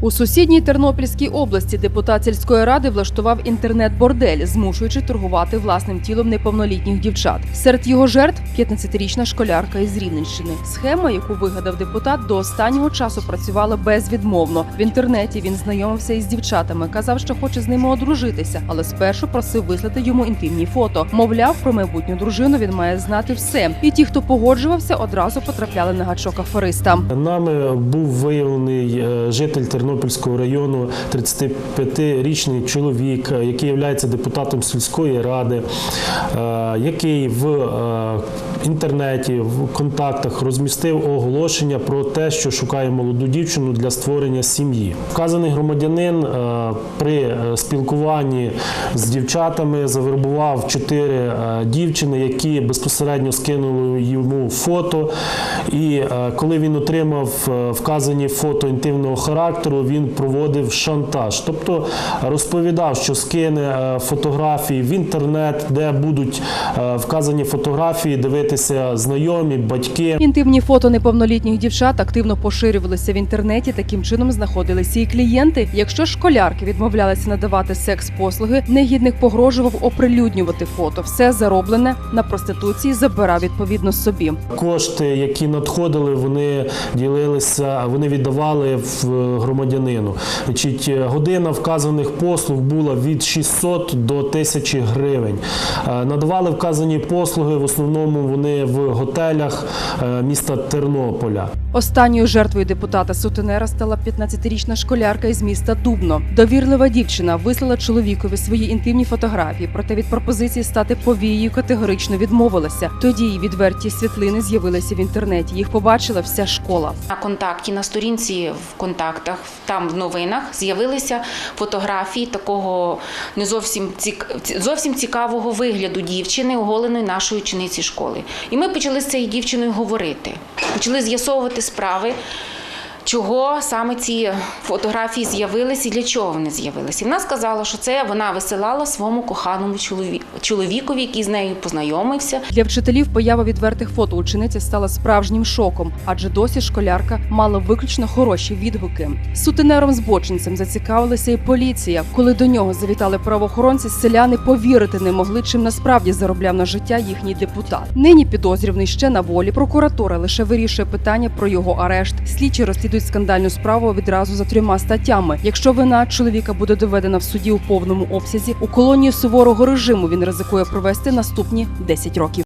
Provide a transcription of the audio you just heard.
У сусідній Тернопільській області депутат сільської ради влаштував інтернет-бордель, змушуючи торгувати власним тілом неповнолітніх дівчат. Серед його жертв 15-річна школярка із Рівненщини. Схема, яку вигадав депутат, до останнього часу працювала безвідмовно. В інтернеті він знайомився із дівчатами, казав, що хоче з ними одружитися, але спершу просив вислати йому інтимні фото. Мовляв, про майбутню дружину він має знати все. І ті, хто погоджувався, одразу потрапляли на гачок афериста. Нами був виявлений е, житель Тернопільського району, 35-річний чоловік, е, який є депутатом сільської ради, е, який в е, інтернеті, в контактах розмістив оголошення про те, що шукає молоду дівчину для створення сім'ї. Вказаний громадянин при спілкуванні з дівчатами завербував чотири дівчини, які безпосередньо скинули йому фото. І коли він отримав вказані фото інтимного характеру, він проводив шантаж, тобто розповідав, що скине е, фотографії в інтернет, де будуть е, вказані фотографії дивитися знайомі, батьки. Інтимні фото неповнолітніх дівчат активно поширювалися в інтернеті. Таким чином знаходилися і клієнти. Якщо школярки відмовлялися надавати секс-послуги, негідник погрожував оприлюднювати фото. Все зароблене на проституції забирав відповідно собі. Кошти, які надходили, вони ділилися, вони віддавали в громадянину. Значить, година вказаних послуг була від 600 до 1000 гривень. Е, Надавали вказані послуги в основному вони в готелях е, міста Тернополя. Останньою жертвою депутата Сутенера стала 15-річна школярка із міста Дубно. Довірлива дівчина вислала чоловікові свої інтимні фотографії, проте від пропозиції стати повією категорично відмовилася. Тоді її відверті світлини з'явилися в інтернеті. Їх побачила вся школа. На контакті на сторінці в контактах, там в новинах з'явилися фотографії такого не зовсім цік... зовсім цікавого вигляду дівчини, оголеної нашої учениці школи. І ми почали з цією дівчиною говорити, почали з'ясовувати справи. Чого саме ці фотографії з'явилися і для чого вони з'явилися? І вона сказала, що це вона висилала своєму коханому чолові- чоловікові, який з нею познайомився. Для вчителів поява відвертих фото учениці стала справжнім шоком, адже досі школярка мала виключно хороші відгуки. Сутенером збочинцем зацікавилася і поліція. Коли до нього завітали правоохоронці, селяни повірити не могли, чим насправді заробляв на життя їхній депутат. Нині підозрюваний ще на волі. Прокуратура лише вирішує питання про його арешт. Слідчі розслідують скандальну справу відразу за трьома статтями. Якщо вина чоловіка буде доведена в суді у повному обсязі, у колонії суворого режиму він ризикує провести наступні 10 років.